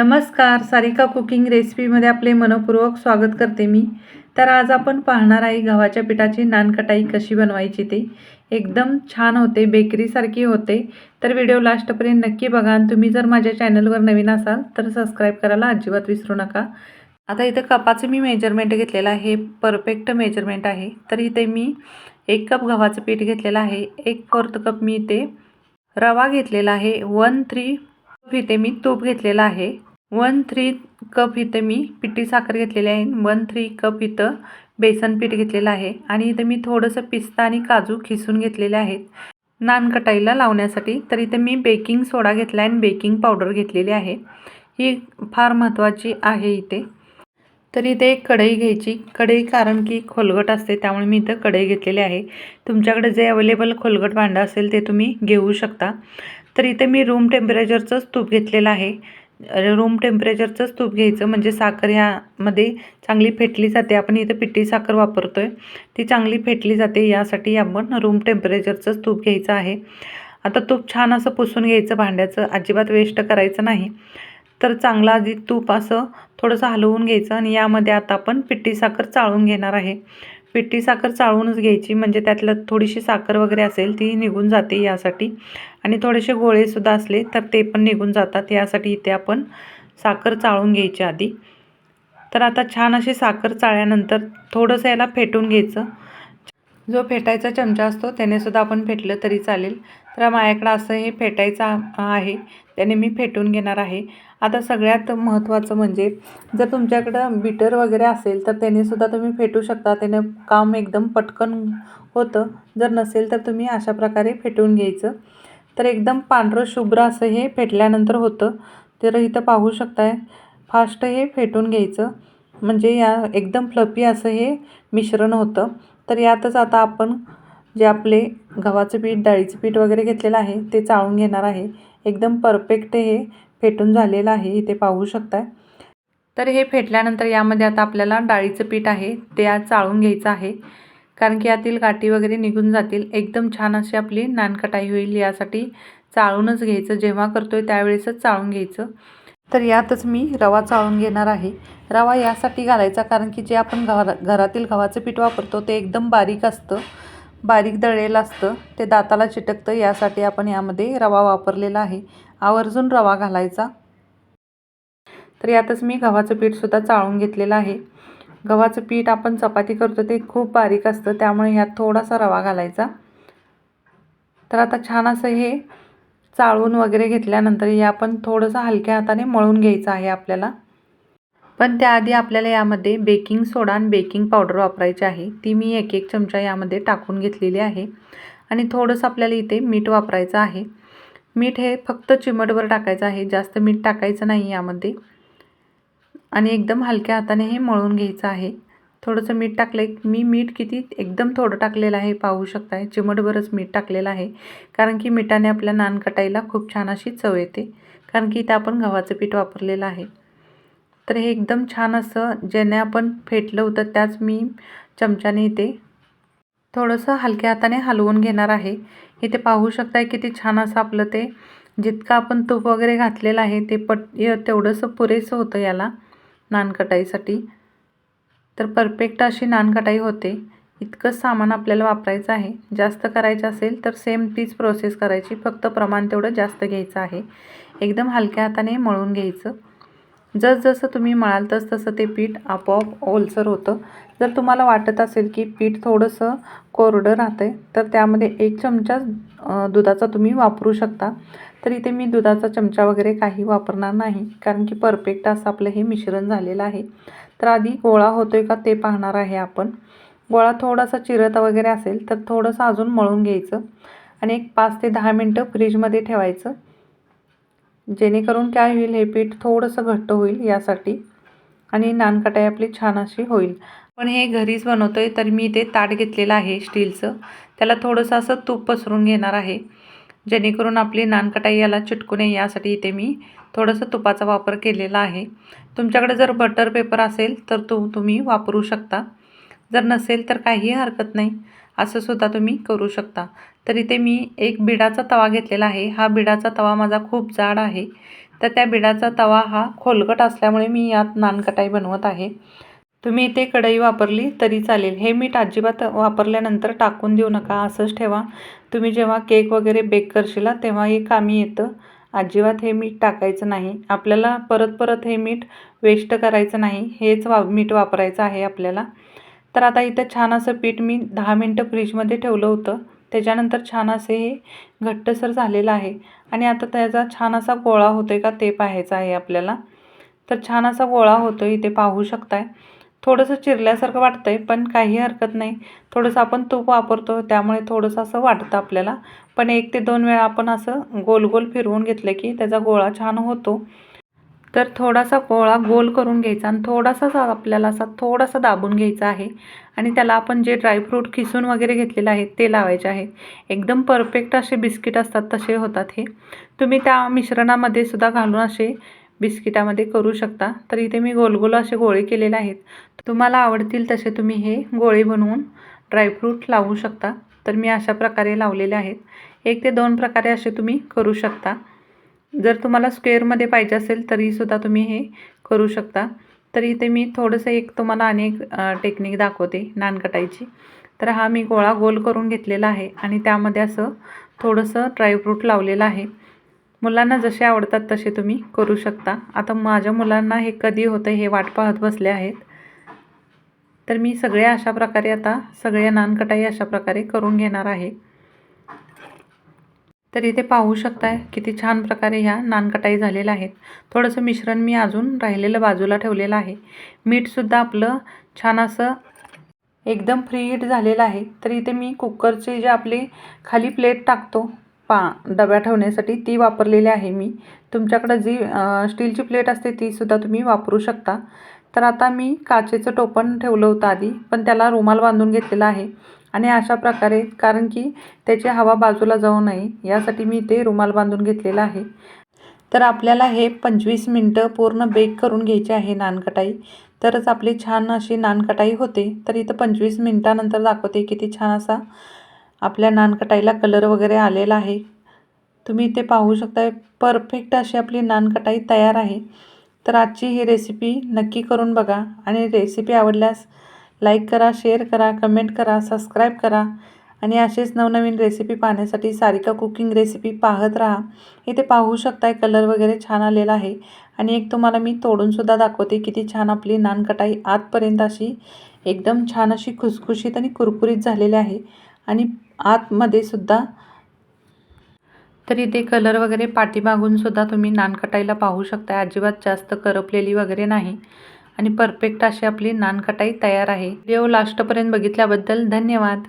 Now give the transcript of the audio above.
नमस्कार सारिका कुकिंग रेसिपीमध्ये आपले मनपूर्वक स्वागत करते मी. तर आज आपण पाहणार आहे गव्हाच्या पिठाची नानकटाई कशी बनवायची ते. एकदम छान होते बेकरीसारखी होते. तर व्हिडिओ लास्टपर्यंत नक्की बघा आणि तुम्ही जर माझ्या चॅनलवर नवीन असाल तर सबस्क्राईब करायला अजिबात विसरू नका. आता इथं कपाचं मी मेजरमेंट घेतलेलं आहे हे परफेक्ट मेजरमेंट आहे. तर इथे मी एक कप गव्हाचं पीठ घेतलेलं आहे एक फोर्थ कप मी इथे रवा घेतलेला आहे वन थ्री इथे मी तूप घेतलेला आहे. वन थ्री कप इथं मी पिठी साखर घेतलेली आहे. वन थ्री कप इथं बेसन पीठ घेतलेलं आहे. आणि इथं मी थोडंसं पिस्ता आणि काजू खिसून घेतलेले आहेत. नान कटाईला लावण्यासाठी तर इथं मी बेकिंग सोडा घेतला आहे आणि बेकिंग पावडर घेतलेली आहे. ही फार महत्त्वाची आहे इथे. तर इथे एक कढई घ्यायची. कढई कारण की खोलगट असते त्यामुळे मी इथं कढई घेतलेली आहे. तुमच्याकडे जे अवेलेबल खोलगट भांडं असेल ते तुम्ही घेऊ शकता. तर इथे मी रूम टेम्परेचरचंच तूप घेतलेलं आहे. रूम टेम्परेचरचंच तूप घ्यायचं. म्हणजे साखर ह्यामध्ये चांगली फेटली जाते. आपण इथं पिठी साखर वापरतो आहे ती चांगली फेटली जाते. यासाठी आपण रूम टेम्परेचरचंच तूप घ्यायचं आहे. आता तूप छान असं पुसून घ्यायचं. भांड्याचं अजिबात वेस्ट करायचं नाही. तर चांगला आधी तूप असं थोडंसं हलवून घ्यायचं. आणि यामध्ये आता आपण पिठी साखर चाळून घेणार आहे. पिठी साखर चाळूनच घ्यायची म्हणजे त्यातलं थोडीशी साखर वगैरे असेल ती निघून जाते यासाठी. आणि थोडेसे गोळेसुद्धा असले तर ते पण निघून जातात. यासाठी इथे आपण साखर चाळून घ्यायची आधी. तर आता छान अशी साखर चाळल्यानंतर थोडंसं याला फेटून घ्यायचं. जो फेटायचा चमचा असतो त्यानेसुद्धा आपण फेटलं तरी चालेल. तर माझ्याकडं असं हे फेटायचं आहे. त्याने मी फेटून घेणार आहे. आता सगळ्यात महत्त्वाचं म्हणजे जर तुमच्याकडं बिटर वगैरे असेल तर त्यानेसुद्धा तुम्ही फेटू शकता. त्याने काम एकदम पटकन होतं. जर नसेल तर तुम्ही अशा प्रकारे फेटून घ्यायचं. तर एकदम पांढरं शुभ्र असं हे फेटल्यानंतर होतं. तर इथं पाहू शकताय फास्ट हे फेटून घ्यायचं. म्हणजे या एकदम फ्लपी असं हे मिश्रण होतं. तर यातच आता आपण जे आपले गव्हाचं पीठ डाळीचं पीठ वगैरे घेतलेलं आहे ते चाळून घेणार आहे. एकदम परफेक्ट हे फेटून झालेलं आहे इथे पाहू शकताय. तर हे फेटल्यानंतर यामध्ये आता आपल्याला डाळीचं पीठ आहे ते आज चाळून घ्यायचं आहे. कारण की यातील गाठी वगैरे निघून जातील. एकदम छान अशी आपली नानकटाई होईल यासाठी चाळूनच घ्यायचं. जेव्हा करतो आहे त्यावेळेसच चाळून घ्यायचं. तर यातच मी रवा चाळून घेणार आहे. रवा यासाठी घालायचा कारण की जे आपण घरा घरातील गव्हाचं पीठ वापरतो ते एकदम बारीक असतं. बारीक दळलेलं असतं ते दाताला चिटकतं. यासाठी आपण यामध्ये रवा वापरलेला आहे. आवर्जून रवा घालायचा. तर यातच मी गव्हाचं पीठसुद्धा चाळून घेतलेलं आहे. गव्हाचं पीठ आपण चपाती करतो ते खूप बारीक असतं त्यामुळे ह्यात थोडासा रवा घालायचा. तर आता छान असं हे चाळून वगैरे घेतल्यानंतर हे आपण थोडंसं हलक्या हाताने मळून घ्यायचं आहे आपल्याला. पण त्याआधी आपल्याला यामध्ये बेकिंग सोडा आणि बेकिंग पावडर वापरायची आहे. ती मी एक एक चमचा यामध्ये टाकून घेतलेली आहे. आणि थोडंसं आपल्याला इथे मीठ वापरायचं आहे. मीठ हे फक्त चिमटवर टाकायचं आहे. जास्त मीठ टाकायचं नाही यामध्ये. आणि एकदम हलक्या हाताने हे मळून घ्यायचं आहे. थोडंसं मीठ टाकलं मी मीठ किती एकदम थोडं टाकलेलं आहे पाहू शकताय. चिमटभरच मीठ टाकलेलं आहे. कारण की मिठाने आपल्या नान कटाईला खूप छान अशी चव येते. कारण की इथे आपण गव्हाचं पीठ वापरलेलं आहे. तर हे एकदम छान असं ज्याने आपण फेटलं होतं त्याच मी चमच्याने इथे थोडंसं हलक्या हाताने हलवून घेणार आहे. इथे पाहू शकताय किती छान असं आपलं ते जितकं आपण तूप वगैरे घातलेलं आहे ते पट तेवढंसं पुरेसं होतं याला नानकटाईसाठी. तर परफेक्ट अशी नानकटाई होते. इतकंच सामान आपल्याला वापरायचं आहे. जास्त करायचं असेल तर सेम तीच प्रोसेस करायची. फक्त प्रमाण तेवढं जास्त घ्यायचं आहे. एकदम हलक्या हाताने मळून घ्यायचं. जसजसं तुम्ही मळाल तस तसं ते पीठ आपोआप ओलसर होतं. जर तुम्हाला वाटत असेल की पीठ थोडंसं कोरडं राहतं आहे तर त्यामध्ये एक चमचा दुधाचा तुम्ही वापरू शकता. तर इथे मी दुधाचा चमचा वगैरे काही वापरणार नाही कारण की परफेक्ट असं आपलं हे मिश्रण झालेलं आहे. तर आधी गोळा होतो आहे का ते पाहणार आहे आपण. गोळा थोडासा चिरत वगैरे असेल तर थोडंसं अजून मळून घ्यायचं आणि एक पाच ते दहा मिनटं फ्रीजमध्ये ठेवायचं. जेणेकरून काय होईल हे पीठ थोडंसं घट्ट होईल यासाठी आणि नानकटाई आपली छान अशी होईल. पण हे घरीच बनवतो आहे तर मी ते ताट घेतलेलं आहे स्टीलचं. त्याला थोडंसं असं तूप पसरून घेणार आहे जेणेकरून आपली नानकटाई याला चिटकू नये. यासाठी इथे मी थोडंसं तुपाचा वापर केलेला आहे. तुमच्याकडे जर बटर पेपर असेल तर तो तुम्ही वापरू शकता. जर नसेल तर काहीही हरकत नाही. असं सुद्धा तुम्ही करू शकता. तर इथे मी एक बिडाचा तवा घेतलेला आहे. हा बिडाचा तवा माझा खूप जाड आहे. तर त्या बिडाचा तवा हा खोलगट असल्यामुळे मी यात नानकटाई बनवत आहे. तुम्ही इथे कढई वापरली तरी चालेल. हे मीठ अजिबात वापरल्यानंतर टाकून देऊ नका. असंच ठेवा. तुम्ही जेव्हा केक वगैरे बेक करशील तेव्हा हे कामी येतं. अजिबात हे मीठ टाकायचं नाही. आपल्याला परत परत हे मीठ वेस्ट करायचं नाही. हेच वा मीठ वापरायचं आहे आपल्याला. तर आता इथं छान असं पीठ मी दहा मिनटं फ्रीजमध्ये ठेवलं होतं. त्याच्यानंतर छान असे हे घट्टसर झालेलं आहे. आणि आता त्याचा छान असा गोळा होतो आहे का ते पाहायचं आहे आपल्याला. तर छान असा गोळा होतो इथे पाहू शकताय. थोडंसं चिरल्यासारखं वाटतं आहे पण काही हरकत नाही. थोडंसं आपण तूप वापरतो त्यामुळे थोडंसं असं वाटतं आपल्याला. पण एक ते दोन वेळा आपण असं गोल गोल फिरवून घेतलं की त्याचा गोळा छान होतो. तर थोडासा गोळा गोल करून घ्यायचा आणि थोडासाच आपल्याला असा थोडासा दाबून घ्यायचा आहे. आणि त्याला आपण जे ड्रायफ्रूट खिसून वगैरे घेतलेलं आहे ते लावायचे आहे एकदम परफेक्ट असे बिस्किट असतात तसे होतात हे. तुम्ही त्या मिश्रणामध्ये सुद्धा घालून असे बिस्किटामध्ये करू शकता. तर इथे मी गोल गोल असे गोळे केलेले आहेत. तुम्हाला आवडतील तसे तुम्ही हे गोळे बनवून ड्रायफ्रूट लावू शकता. तर मी अशा प्रकारे लावलेले आहेत. एक ते दोन प्रकारे असे तुम्ही करू शकता. जर तुम्हाला स्क्वेअरमध्ये पाहिजे असेल तरीसुद्धा तुम्ही हे करू शकता. तर इथे मी थोडंसं एक तुम्हाला अनेक टेक्निक दाखवते नानकटाईची. तर हा मी गोळा गोल करून घेतलेला आहे आणि त्यामध्ये असं थोडंसं ड्रायफ्रूट लावलेलं आहे. मुलांना जसे आवडतात तसे तुम्ही करू शकता. आता माझ्या मुलांना हे कधी होतं हे वाट पाहत बसले आहेत. तर मी सगळ्या अशा प्रकारे आता सगळ्या नानकटाई अशा प्रकारे करून घेणार आहे. तर इथे पाहू शकताय किती छान प्रकारे ह्या नानकटाई झालेल्या आहेत. थोडंसं मिश्रण मी अजून राहिलेलं बाजूला ठेवलेलं आहे. मीठसुद्धा आपलं छान असं एकदम फ्री हिट झालेलं आहे. तर इथे मी कुकरचे जे आपले खाली प्लेट टाकतो पा डब्या ठेवण्यासाठी ती वापरलेली आहे मी. तुमच्याकडं जी स्टीलची प्लेट असते तीसुद्धा तुम्ही वापरू शकता. तर आता मी काचेचं टोपण ठेवलं होतं आधी पण त्याला रुमाल बांधून घेतलेला आहे. आणि अशा प्रकारे कारण की त्याची हवा बाजूला जाऊ नये यासाठी मी ते रुमाल बांधून घेतलेला आहे. तर आपल्याला हे पंचवीस मिनटं पूर्ण बेक करून घ्यायचे आहे नानकटाई. तरच आपली छान अशी नानकटाई होते. तर इथं पंचवीस मिनटानंतर दाखवते किती छान असा आपल्या नानकटाईला कलर वगैरे आलेला आहे. तुम्ही इथे पाहू शकता परफेक्ट अशी आपली नानकटाई तयार आहे. तर आजची ही रेसिपी नक्की करून बघा. आणि रेसिपी आवडल्यास लाईक करा शेअर करा कमेंट करा सबस्क्राईब करा. आणि असेच नवनवीन रेसिपी पाहण्यासाठी सारिका कुकिंग रेसिपी पाहत राहा. इथे पाहू शकताय कलर वगैरे छान आलेला आहे. आणि एक तुम्हाला मी तोडूनसुद्धा दाखवते किती छान आपली नानकटाई आतपर्यंत अशी एकदम छान अशी खुसखुशीत आणि कुरकुरीत झालेली आहे. आणि आतमध्ये सुद्धा तर इथे कलर वगैरे पाठीमागूनसुद्धा तुम्ही नानकटाईला पाहू शकता अजिबात जास्त करपलेली वगैरे नाही. आणि परफेक्ट अशी आपली नानकटाई तयार आहे. व्हिडिओ लास्टपर्यंत बघितल्याबद्दल धन्यवाद.